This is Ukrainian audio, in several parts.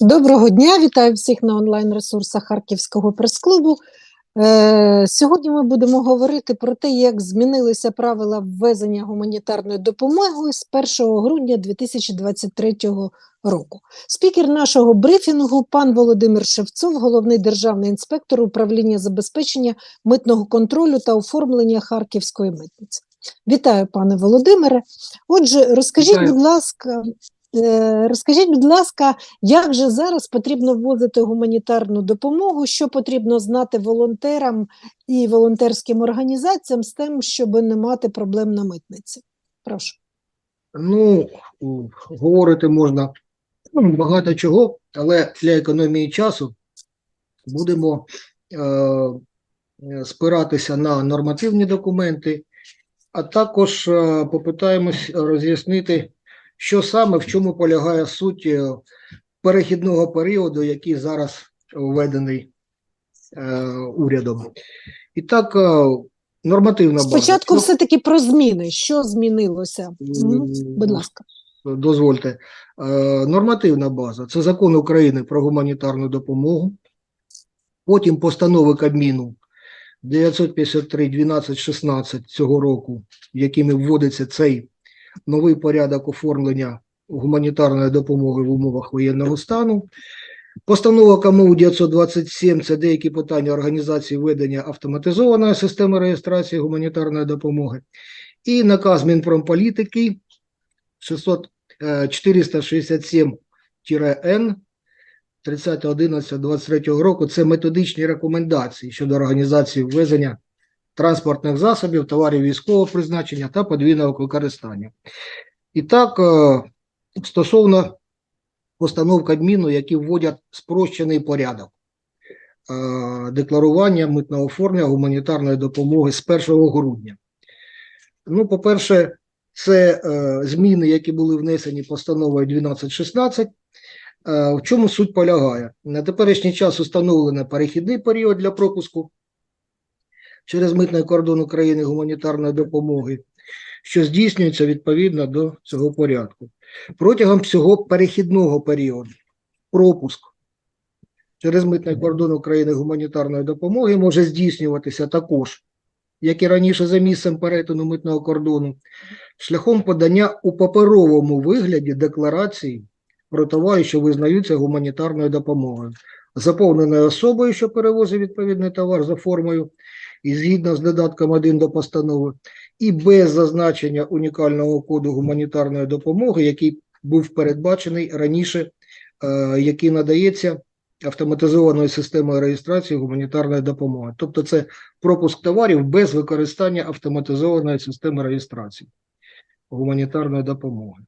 Доброго дня, вітаю всіх на онлайн-ресурсах Харківського прес-клубу. Е, Сьогодні ми будемо говорити про те, як змінилися правила ввезення гуманітарної допомоги з 1 грудня 2023 року. Спікер нашого брифінгу пан Володимир Шевцов, головний державний інспектор управління забезпечення митного контролю та оформлення Харківської митниці. Вітаю, пане Володимире. Отже, розкажіть, Вітаю. будь ласка, розкажіть, будь ласка, як же зараз потрібно ввозити гуманітарну допомогу? Що потрібно знати волонтерам і волонтерським організаціям з тим, щоб не мати проблем на митниці? Прошу. Ну, говорити можна ну, багато чого, але для економії часу будемо е, е, спиратися на нормативні документи, а також е, попитаємось роз'яснити, що саме в чому полягає суть е, перехідного періоду, який зараз введений е, урядом. І так, е, нормативна база. Спочатку Що- все-таки про зміни. Що змінилося? Мгм. Будь ласка. дозвольте, е, нормативна база це закон України про гуманітарну допомогу. Потім постанови Кабміну 953 12 16 цього року, якими вводиться цей новий порядок оформлення гуманітарної допомоги в умовах воєнного стану. Постанова КМУ 927 це деякі питання організації ведення автоматизованої системи реєстрації гуманітарної допомоги. І наказ Мінпромполітики 600, е, 467-Н 30.11.23 року це методичні рекомендації щодо організації ввезення транспортних засобів, товарів військового призначення та подвійного використання. І так, е, стосовно постанов Кабміну, які вводять спрощений порядок е, декларування митного оформлення гуманітарної допомоги з 1 грудня. Ну, по-перше, це е, зміни, які були внесені постановою 1216. Е, в чому суть полягає? На теперішній час установлено перехідний період для пропуску через митний кордон України гуманітарної допомоги, що здійснюється відповідно до цього порядку. Протягом цього перехідного періоду пропуск через митний кордон України гуманітарної допомоги може здійснюватися також, як і раніше за місцем перетину митного кордону, шляхом подання у паперовому вигляді декларації про товари, що визнаються гуманітарною допомогою, заповненою особою, що перевозить відповідний товар за формою і згідно з додатком 1 до постанови, і без зазначення унікального коду гуманітарної допомоги, який був передбачений раніше, е, який надається автоматизованою системою реєстрації гуманітарної допомоги. Тобто це пропуск товарів без використання автоматизованої системи реєстрації гуманітарної допомоги.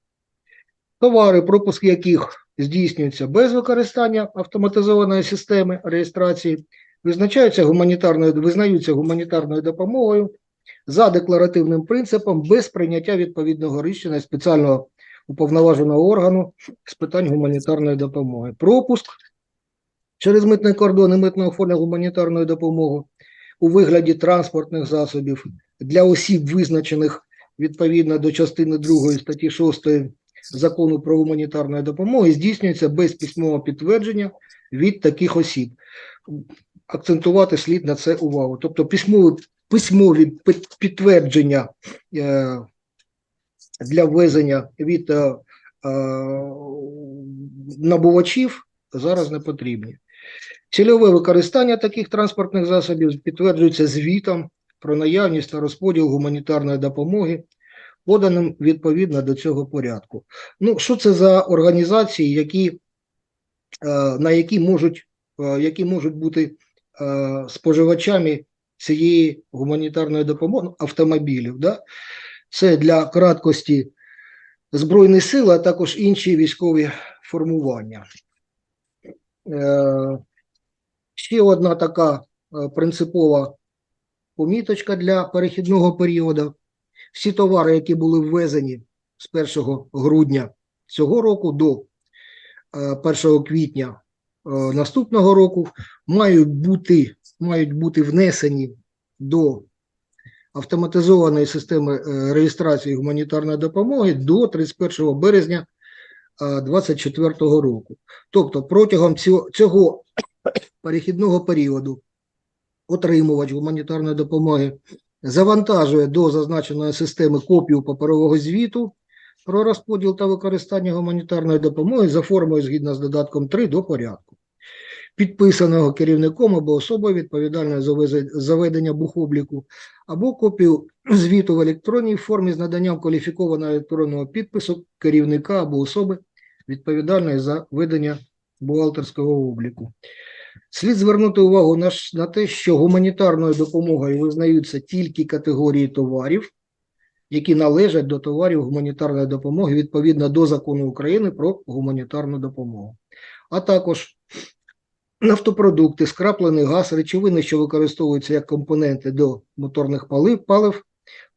Товари, пропуск яких здійснюються без використання автоматизованої системи реєстрації, визначаються гуманітарною, визнаються гуманітарною допомогою за декларативним принципом без прийняття відповідного рішення спеціального уповноваженого органу з питань гуманітарної допомоги. Пропуск через митний кордон і митного оформлення гуманітарної допомоги у вигляді транспортних засобів для осіб, визначених відповідно до частини 2 статті 6 закону про гуманітарну допомогу, здійснюється без письмового підтвердження від таких осіб. Акцентувати слід на це увагу. Тобто письмові, письмові підтвердження е, для ввезення від е, е, набувачів зараз не потрібні. Цільове використання таких транспортних засобів підтверджується звітом про наявність та розподіл гуманітарної допомоги, поданим відповідно до цього порядку. Ну, що це за організації, які, на які можуть, які можуть бути споживачами цієї гуманітарної допомоги ну, автомобілів? Да? Це для краткості Збройні сили, а також інші військові формування. Е, Ще одна така е, принципова поміточка для перехідного періоду. Всі товари, які були ввезені з 1 грудня цього року до е, 1 квітня е, наступного року, мають бути, мають бути внесені до автоматизованої системи е, реєстрації гуманітарної допомоги до 31 березня 2024 року. Тобто протягом цього перехідного періоду отримувач гуманітарної допомоги завантажує до зазначеної системи копію паперового звіту про розподіл та використання гуманітарної допомоги за формою згідно з додатком 3 до порядку, підписаного керівником або особою відповідальною за визе- за ведення бухобліку, або копію звіту в електронній формі з наданням кваліфікованого електронного підпису керівника або особи, відповідальної за ведення бухгалтерського обліку. Слід звернути увагу на, на те, що гуманітарною допомогою визнаються тільки категорії товарів, які належать до товарів гуманітарної допомоги відповідно до закону України про гуманітарну допомогу, а також нафтопродукти, скраплений газ, речовини, що використовуються як компоненти до моторних палив, палив,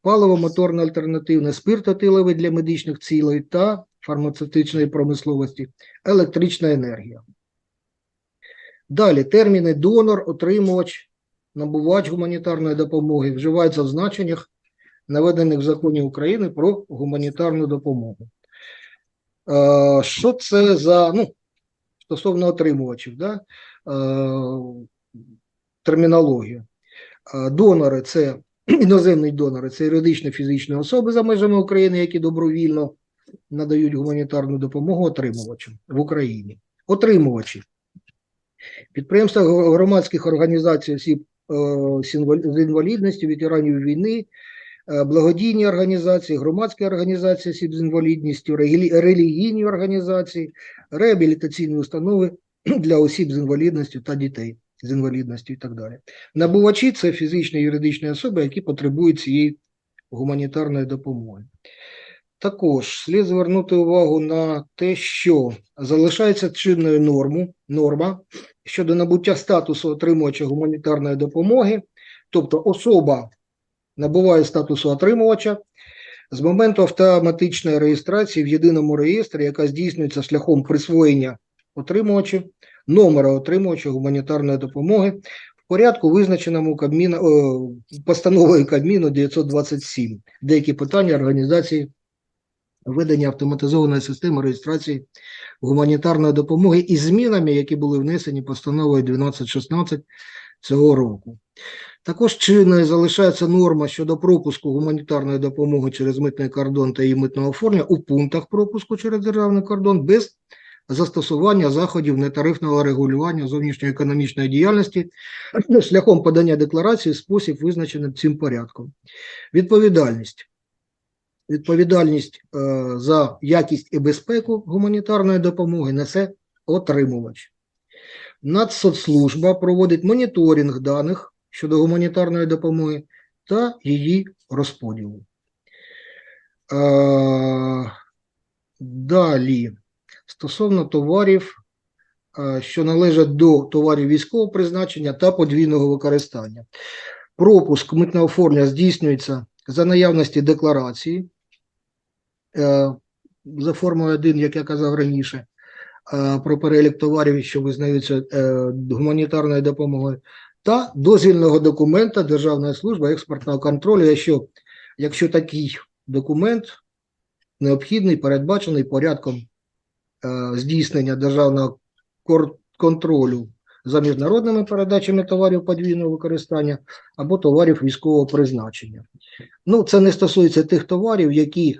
паливо моторне альтернативне, спиртотиловий для медичних цілей та фармацевтичної промисловості, електрична енергія. Далі терміни донор, отримувач, набувач гуманітарної допомоги вживаються в значеннях, наведених в законі України про гуманітарну допомогу. Е, Що це за ну, стосовно отримувачів, да? Е, термінологія. Е, Донори це іноземні донори, це юридичні фізичні особи за межами України, які добровільно надають гуманітарну допомогу отримувачам в Україні. Отримувачі. Підприємства громадських організацій осіб е, з інвал- з інвалідністю, ветеранів війни, благодійні організації, громадські організації осіб з інвалідністю, релігійні організації, реабілітаційні установи для осіб з інвалідністю та дітей з інвалідністю і так далі. Набувачі це фізичні і юридичні особи, які потребують цієї гуманітарної допомоги. Також слід звернути увагу на те, що залишається чинною норму, норма щодо набуття статусу отримувача гуманітарної допомоги, тобто особа набуває статусу отримувача з моменту автоматичної реєстрації в єдиному реєстрі, яка здійснюється шляхом присвоєння отримувача, номера отримувача гуманітарної допомоги в порядку, визначеному Кабміна, о, постановою Кабміну 927. Деякі питання організації ведення автоматизованої системи реєстрації гуманітарної допомоги із змінами, які були внесені постановою 1216 цього року. Також чинною залишається норма щодо пропуску гуманітарної допомоги через митний кордон та її митного оформлення у пунктах пропуску через державний кордон без застосування заходів нетарифного регулювання зовнішньоекономічної діяльності шляхом подання декларації спосіб, визначений цим порядком. Відповідальність. Відповідальність е, за якість і безпеку гуманітарної допомоги несе отримувач. Нацсоцслужба проводить моніторинг даних щодо гуманітарної допомоги та її розподілу. Е, Далі, стосовно товарів, е, що належать до товарів військового призначення та подвійного використання. Пропуск митного оформлення здійснюється за наявності декларації е, за формою 1, як я казав раніше, е, про перелік товарів, що визнаються гуманітарною допомогою, та дозвільного документа Державної служби експортного контролю, якщо, якщо такий документ необхідний, передбачений порядком здійснення державного контролю за міжнародними передачами товарів подвійного використання або товарів військового призначення. Ну, це не стосується тих товарів, які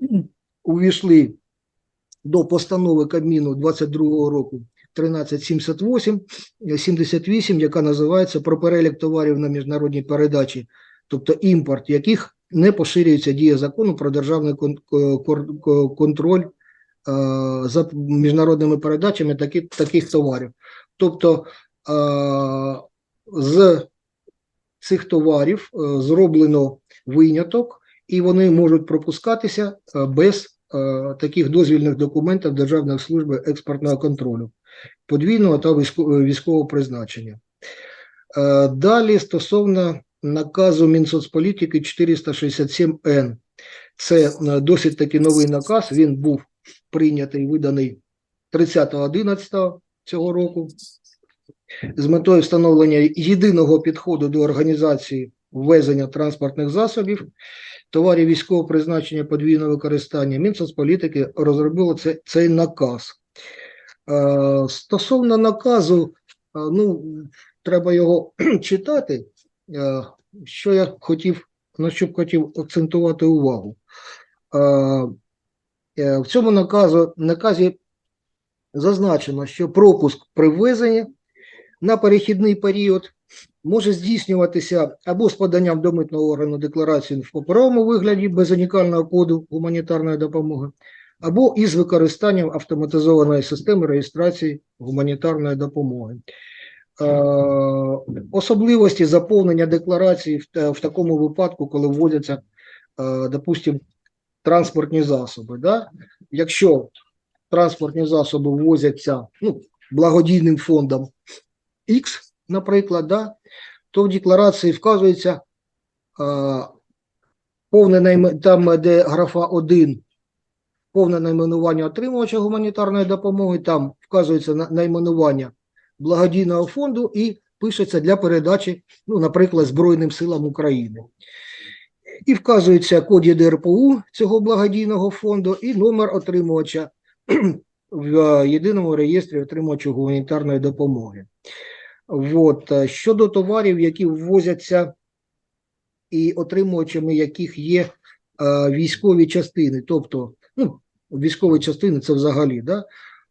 увійшли до постанови Кабміну 22 року 1378, 78, яка називається про перелік товарів на міжнародній передачі, тобто імпорт, яких не поширюється дія закону про державний контроль е, за міжнародними передачами такі, таких товарів. Тобто е, з цих товарів е, зроблено виняток, і вони можуть пропускатися е, без е, таких дозвільних документів Державної служби експортного контролю подвійного та військового призначення. Е, Далі стосовно наказу Мінсоцполітики 467Н. Це е, досить таки новий наказ. Він був прийнятий, виданий 30.11 цього року з метою встановлення єдиного підходу до організації ввезення транспортних засобів, товарів військового призначення подвійного використання, Мінсоцполітики розробило це, цей наказ. Е, Стосовно наказу, е, ну, треба його читати. Е, Що я хотів, на що б хотів акцентувати увагу. Е, В цьому наказу, наказі зазначено, що пропуск при ввезенні на перехідний період може здійснюватися або з поданням до митного органу декларації в паперовому вигляді без унікального коду гуманітарної допомоги, або із використанням автоматизованої системи реєстрації гуманітарної допомоги. Е, Особливості заповнення декларації в, такому випадку, коли вводяться, е, допустим, транспортні засоби. Да? Якщо транспортні засоби ввозяться ну, благодійним фондом X, наприклад, да, то в декларації вказується е, повне найме- там, де графа 1, повне найменування отримувача гуманітарної допомоги, там вказується на- найменування благодійного фонду і пишеться для передачі, ну, наприклад, Збройним силам України. І вказується код ЄДРПУ цього благодійного фонду і номер отримувача в єдиному реєстрі отримувачів гуманітарної допомоги. От. е, Щодо товарів, які ввозяться і отримувачами яких є е, військові частини, тобто ну, військові частини це взагалі, да?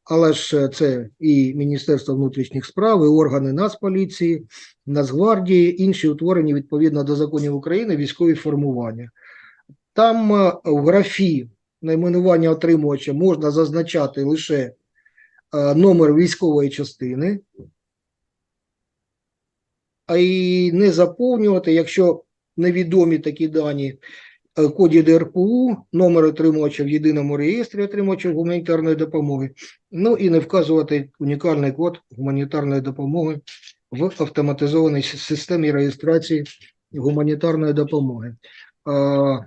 Але ж е, це і Міністерство внутрішніх справ, і органи Нацполіції, Нацгвардії, інші утворені відповідно до законів України військові формування. Там е, в графі найменування отримувача можна зазначати лише е, номер військової частини, а і не заповнювати, якщо невідомі такі дані, е, ДРПУ, номер отримувача в єдиному реєстрі отримувачів гуманітарної допомоги, ну і не вказувати унікальний код гуманітарної допомоги в автоматизованій системі реєстрації гуманітарної допомоги. А,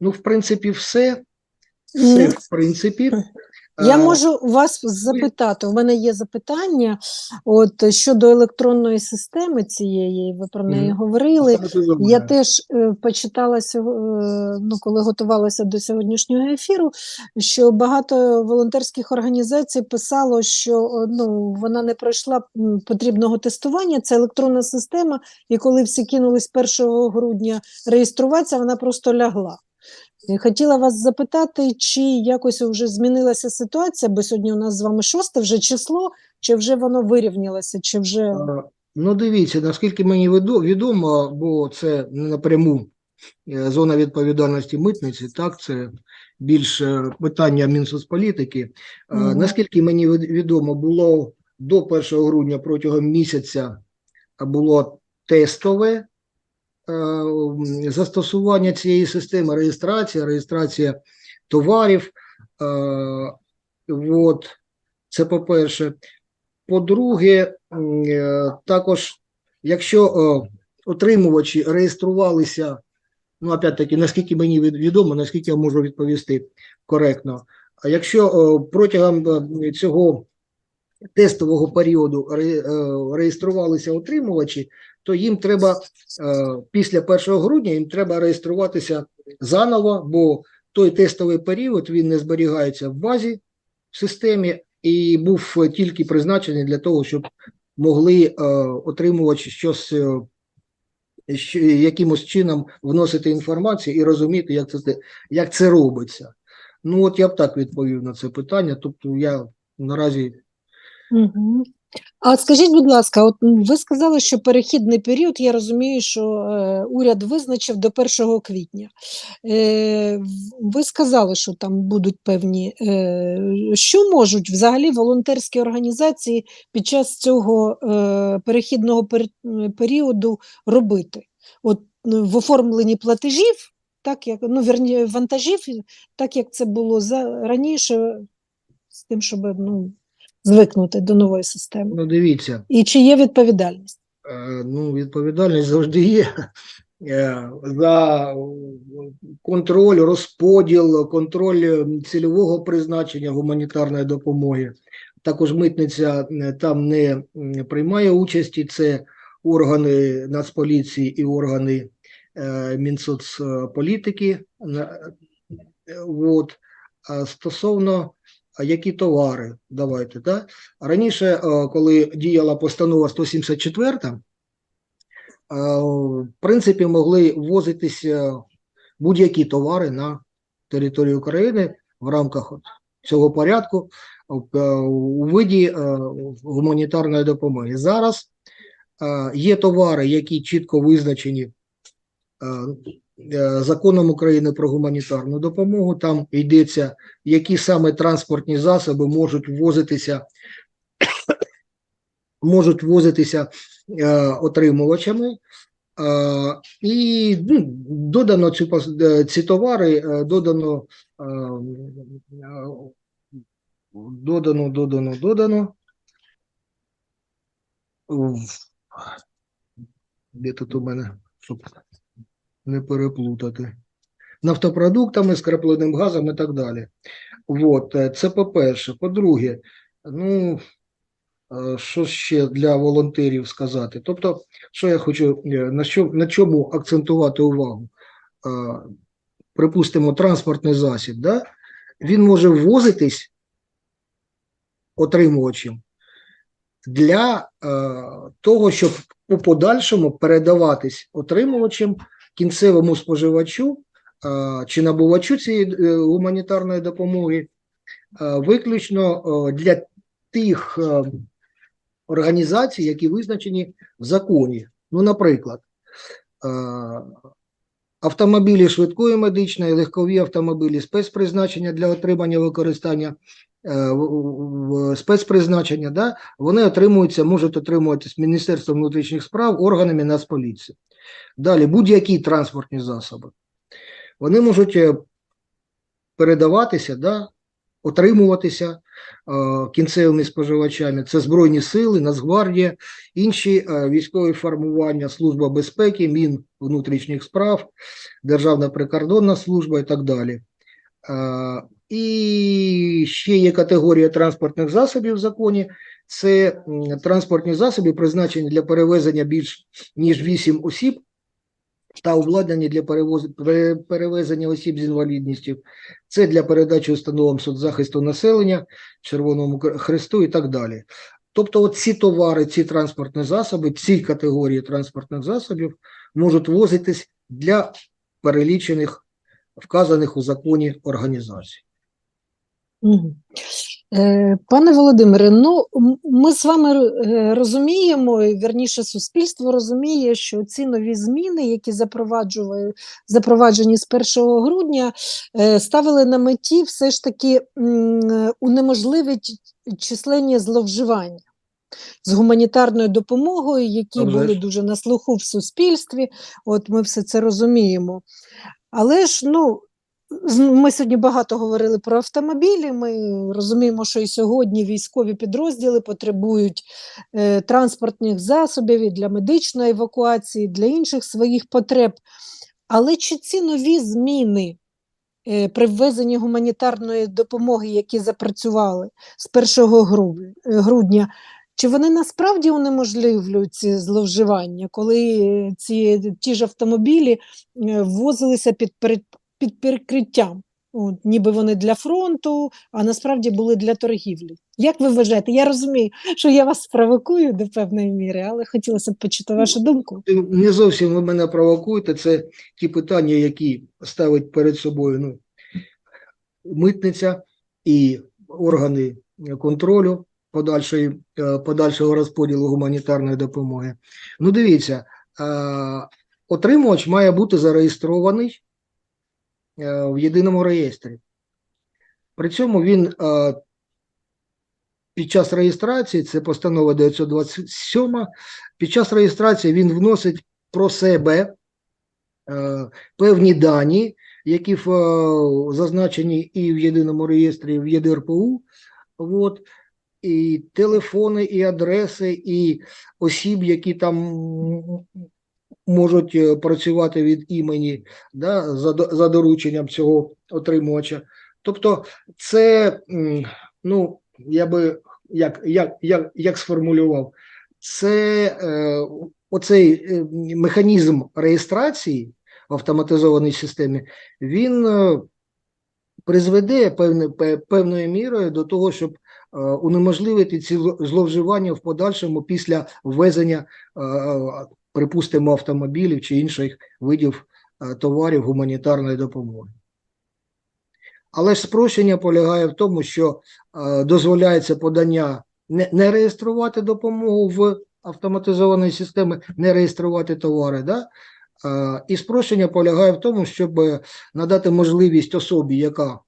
ну, в принципі, все. Все, в принципі. Я можу вас запитати. У мене є запитання. От щодо електронної системи цієї, ви про неї говорили. Я теж е, почитала сього- е, ну, коли готувалася до сьогоднішнього ефіру, що багато волонтерських організацій писало, що е, ну, вона не пройшла потрібного тестування. Це електронна система, і коли всі кинулись 1 грудня реєструватися, вона просто лягла. Хотіла вас запитати, чи якось вже змінилася ситуація, бо сьогодні у нас з вами шосте вже число, чи вже воно вирівнялося, чи вже Ну, дивіться, наскільки мені відо- відомо, бо це не напряму е, зона відповідальності митниці, так, це більше питання Мінсоцполітики. Е, Мгм. Наскільки мені від- відомо, було до 1 грудня протягом місяця було тестове е, застосування цієї системи реєстрація, реєстрація товарів. Е, От, це по-перше. По-друге, е, також, якщо е, отримувачі реєструвалися, ну, опять-таки, наскільки мені відомо, наскільки я можу відповісти коректно, а якщо е, протягом е, цього тестового періоду е, реєструвалися отримувачі, то їм треба е, після 1 грудня їм треба реєструватися заново, бо той тестовий період він не зберігається в базі в системі і був тільки призначений для того, щоб могли е, отримувачі щось що- якимось чином вносити інформацію і розуміти, як це, як це робиться. Ну, от я б так відповів на це питання. Тобто, я наразі А от скажіть, будь ласка, от ви сказали, що перехідний період, я розумію, що е, уряд визначив до 1 квітня. Е, ви сказали, що там будуть певні. Е, що можуть взагалі волонтерські організації під час цього е, перехідного пер- періоду робити? От ну, в оформленні платежів, так як ну, верні, вантажів, так як це було за раніше, з тим, щоб ну, звикнути до нової системи. ну дивіться. І чи є відповідальність? Е, Ну, відповідальність завжди є е, за контроль, розподіл, контроль цільового призначення гуманітарної допомоги. Також митниця е, там не приймає участі, це органи Нацполіції і органи е, Мінсоцполітики. От. Стосовно а які товари, давайте, да? Раніше, е, коли діяла постанова 174, е, в принципі, могли ввозитися будь-які товари на територію України в рамках цього порядку е, у виді гуманітарної допомоги. Зараз є товари, які чітко визначені законом України про гуманітарну допомогу. Там йдеться, які саме транспортні засоби можуть ввозитися, можуть ввозитися е, отримувачами. Е, І ну, додано цю е, ці товари, е, додано, е, е, додано, додано, додано. Де тут у мене, щоб не переплутати. Нафтопродуктами, скрапленим газом і так далі. От, е, це по-перше. По-друге, ну, е, що ще для волонтерів сказати? Тобто, що я хочу, е, на, що, на чому акцентувати увагу? Припустимо, транспортний засіб, да? він може ввозитись отримувачем для того, щоб у подальшому передаватись отримувачем кінцевому споживачу чи набувачу цієї е, гуманітарної допомоги, виключно для тих е, організацій, які визначені в законі. Ну, наприклад, автомобілі швидкої медичної, легкові автомобілі спецпризначення для отримання використання е, спецпризначення, да, вони отримуються, можуть отримуватись Міністерством внутрішніх справ, органами Нацполіції. Далі, будь-які транспортні засоби. Вони можуть е, передаватися, да, отримуватися е, кінцевими споживачами. Це Збройні сили, Нацгвардія, інші е, військові формування, Служба безпеки, Мін внутрішніх справ, Державна прикордонна служба і так далі. Е, І ще є категорія транспортних засобів в законі. Це транспортні засоби, призначені для перевезення більш ніж 8 осіб та обладнані для перевезення осіб з інвалідністю. Це для передачі установам соцзахисту населення, Червоному Хресту і так далі. Тобто, ці товари, ці транспортні засоби, ці категорії транспортних засобів можуть возитись для перелічених, вказаних у законі організацій. Е, Пане Володимире, ну ми з вами е, розуміємо, і, вірніше, суспільство розуміє, що ці нові зміни, які запроваджені з 1 грудня, е, ставили на меті все ж таки унеможливить численні зловживання з гуманітарною допомогою, які вже були дуже на слуху в суспільстві. От ми все це розуміємо. Але ж ну. Ми сьогодні багато говорили про автомобілі. Ми розуміємо, що і сьогодні військові підрозділи потребують е, транспортних засобів і для медичної евакуації, для інших своїх потреб. Але чи ці нові зміни е, при ввезенні гуманітарної допомоги, які запрацювали з 1 е, грудня, чи вони насправді унеможливлюють ці зловживання, коли е, ці ті ж автомобілі е, ввозилися під, перед- під перекриттям? От, ніби вони для фронту, а насправді були для торгівлі. Як ви вважаєте? Я розумію, що я вас спровокую до певної міри, але хотілося б почути вашу думку. Не зовсім ви мене провокуєте. Це ті питання, які ставить перед собою ну, митниця і органи контролю подальшої, е, подальшого розподілу гуманітарної допомоги. Ну, дивіться, е, отримувач має бути зареєстрований в єдиному реєстрі. При цьому він е, під час реєстрації, це постанова 927, під час реєстрації він вносить про себе е, певні дані, які е, зазначені і в єдиному реєстрі, і в ЄДРПУ, от, і телефони, і адреси, і осіб, які там можуть е, працювати від імені да, за, за дорученням цього отримувача. Тобто, це, ну, я би як, як, як, як сформулював, це е, оцей е, механізм реєстрації в автоматизованій системі, він е, призведе певне, певною мірою до того, щоб унеможливити ці зловживання в подальшому після ввезення, припустимо, автомобілів чи інших видів е, товарів гуманітарної допомоги. Але ж спрощення полягає в тому, що е, дозволяється подання не, реєструвати допомогу в автоматизованій системі, не реєструвати товари. Да? Е, і спрощення полягає в тому, щоб надати можливість особі, яка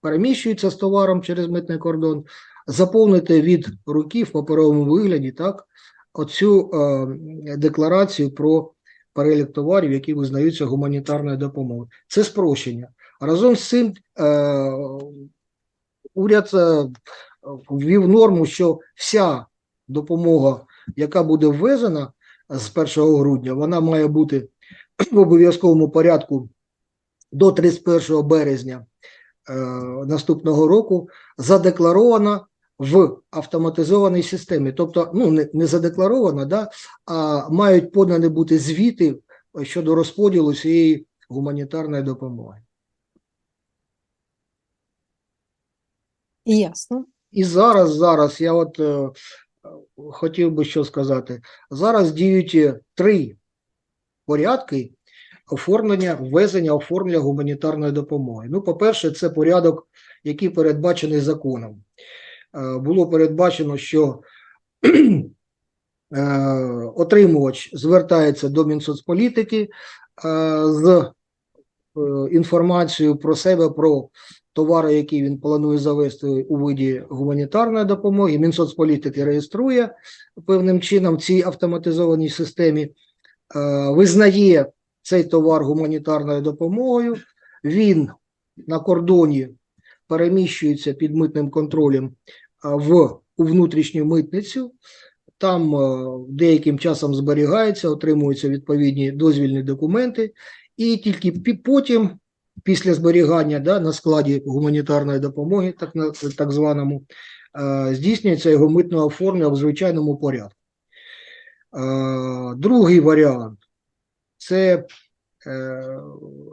переміщується з товаром через митний кордон, заповнити від руки в паперовому вигляді так, оцю е, декларацію про перелік товарів, які визнаються гуманітарною допомогою. Це спрощення. Разом з цим е, уряд е, ввів норму, що вся допомога, яка буде ввезена з 1 грудня, вона має бути в обов'язковому порядку до 31 березня наступного року задекларована в автоматизованій системі. Тобто, ну, не, не задекларована, да, а мають подані бути звіти щодо розподілу цієї гуманітарної допомоги. Ясно. І зараз, зараз я от е, хотів би що сказати. Зараз діють е, три порядки оформлення, ввезення, оформлення гуманітарної допомоги. Ну, по-перше, це порядок, який передбачений законом. Е, було передбачено, що е, отримувач звертається до Мінсоцполітики е, з інформацією про себе, про товари, які він планує завести у виді гуманітарної допомоги. Мінсоцполітики реєструє певним чином в цій автоматизованій системі, визнає цей товар гуманітарною допомогою. Він на кордоні переміщується під митним контролем в у внутрішню митницю. Там е, деяким часом зберігається, отримуються відповідні дозвільні документи, і тільки потім після зберігання да, на складі гуманітарної допомоги, так, так званому, е, здійснюється його митне оформлення в звичайному порядку. Е, другий варіант це е,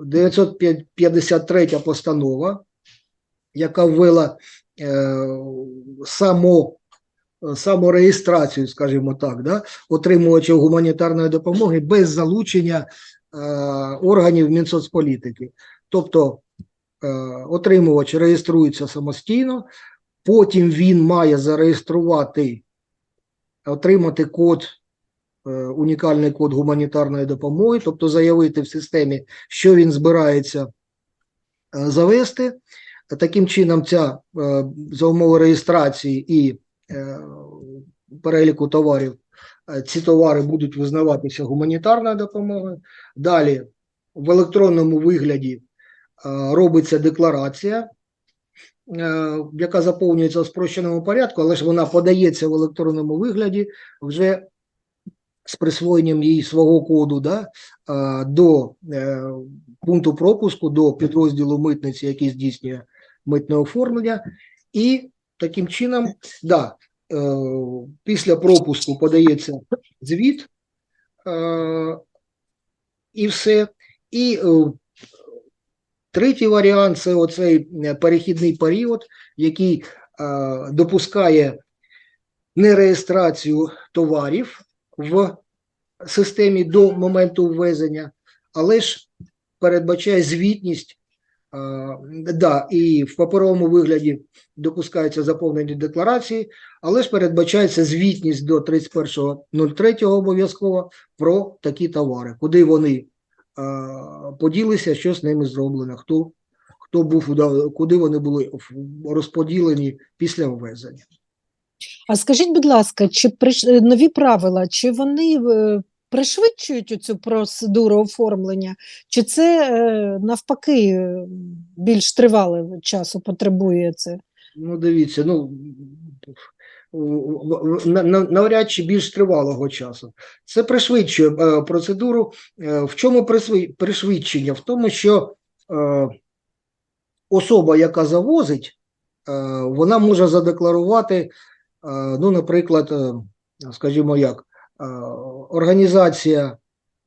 953 постанова, яка ввела е, само, самореєстрацію, скажімо так, да, отримувачів гуманітарної допомоги без залучення е, органів Мінсоцполітики. Тобто е, отримувач реєструється самостійно, потім він має зареєструвати, отримати код, е, унікальний код гуманітарної допомоги, тобто заявити в системі, що він збирається е, Таким чином, ця е, за умови реєстрації і е, переліку товарів, е, ці товари будуть визнаватися гуманітарною допомогою. Далі в електронному вигляді робиться декларація, яка заповнюється в спрощеному порядку, але ж вона подається в електронному вигляді вже з присвоєнням їй свого коду да, до пункту пропуску, до підрозділу митниці, який здійснює митне оформлення. І таким чином, да, е, після пропуску подається звіт е, і все. І е, третій варіант це оцей перехідний період, який допускає нереєстрацію товарів в системі до моменту ввезення, але ж передбачає звітність. Да, і в паперовому вигляді допускаються заповнені декларації, але ж передбачається звітність до 31.03 обов'язково про такі товари, куди вони поділися, що з ними зроблено, хто, хто був, куди вони були розподілені після ввезення. А скажіть, будь ласка, чи нові правила, чи вони е, пришвидшують цю процедуру оформлення, чи це е, навпаки е, більш тривалий часу потребує це? Ну, дивіться, ну навряд чи більш тривалого часу. Це пришвидшує е, процедуру. В чому пришвидшення? В тому, що особа, яка завозить, вона може задекларувати, ну, наприклад, скажімо як, організація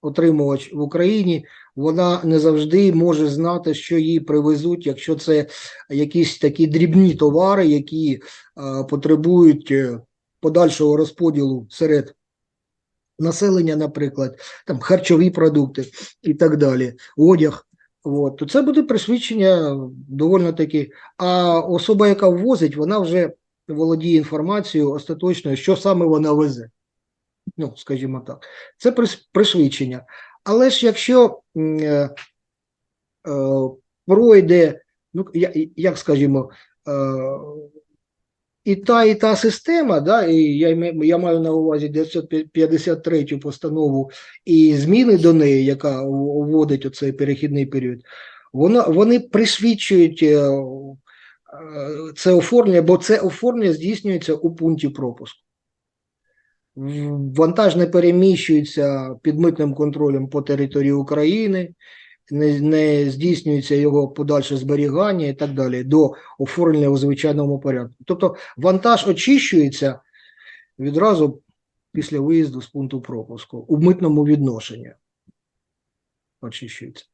отримувач в Україні вона не завжди може знати, що їй привезуть, якщо це якісь такі дрібні товари, які е, потребують е, подальшого розподілу серед населення, наприклад, там харчові продукти і так далі, одяг. От, то це буде присвідчення доволі таки. А особа, яка ввозить, вона вже володіє інформацією остаточною, що саме вона везе. Ну, скажімо так, це присвідчення. Але ж якщо е, е, пройде, ну, як скажімо, е, і та, і та система, да, і я, я маю на увазі 953 постанову і зміни до неї, яка вводить оцей перехідний період, вона, вони присвідчують е, е, це оформлення, бо це оформлення здійснюється у пункті пропуску. Вантаж не переміщується під митним контролем по території України, не, не здійснюється його подальше зберігання і так далі до оформлення у звичайному порядку. Тобто вантаж очищується відразу після виїзду з пункту пропуску у митному відношенні. Очищується.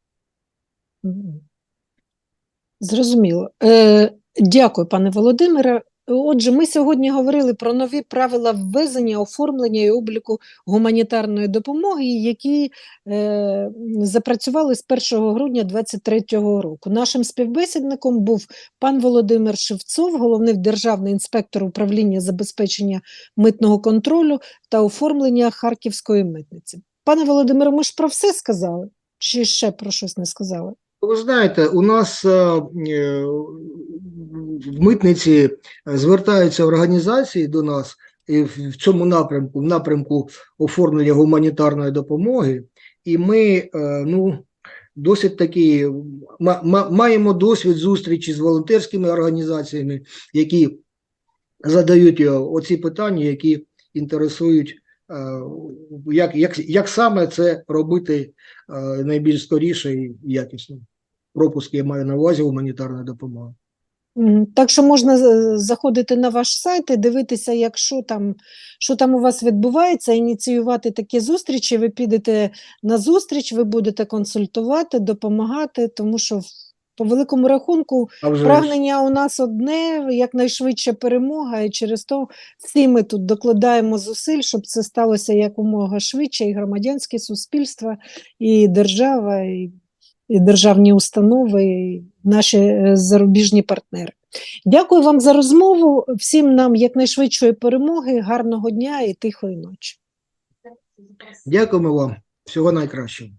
Зрозуміло. Е, дякую, пане Володимире. Отже, ми сьогодні говорили про нові правила ввезення, оформлення і обліку гуманітарної допомоги, які е, запрацювали з 1 грудня 2023 року. Нашим співбесідником був пан Володимир Шевцов, головний державний інспектор управління забезпечення митного контролю та оформлення Харківської митниці. Пане Володимире, ми ж про все сказали? Чи ще про щось не сказали? Ви знаєте, у нас е, в митниці звертаються організації до нас і в цьому напрямку, в напрямку оформлення гуманітарної допомоги, і ми е, ну, досить ма- маємо досвід зустрічі з волонтерськими організаціями, які задають е, оці питання, які інтересують, е, як, як, як саме це робити е, найбільш скоріше і якісно. Пропуск я маю на увазі гуманітарної допомоги. Так що можна е, заходити на ваш сайт і дивитися, якщо там, що там у вас відбувається, ініціювати такі зустрічі. Ви підете на зустріч, ви будете консультувати, допомагати, тому що по великому рахунку прагнення у нас одне якнайшвидше перемога, і через то всі ми тут докладаємо зусиль, щоб це сталося якомога швидше, і громадянське суспільство, і держава, і державні установи, і наші е, зарубіжні партнери. Дякую вам за розмову. Всім нам якнайшвидшої перемоги, гарного дня і тихої ночі. дякуємо вам. Всього найкращого.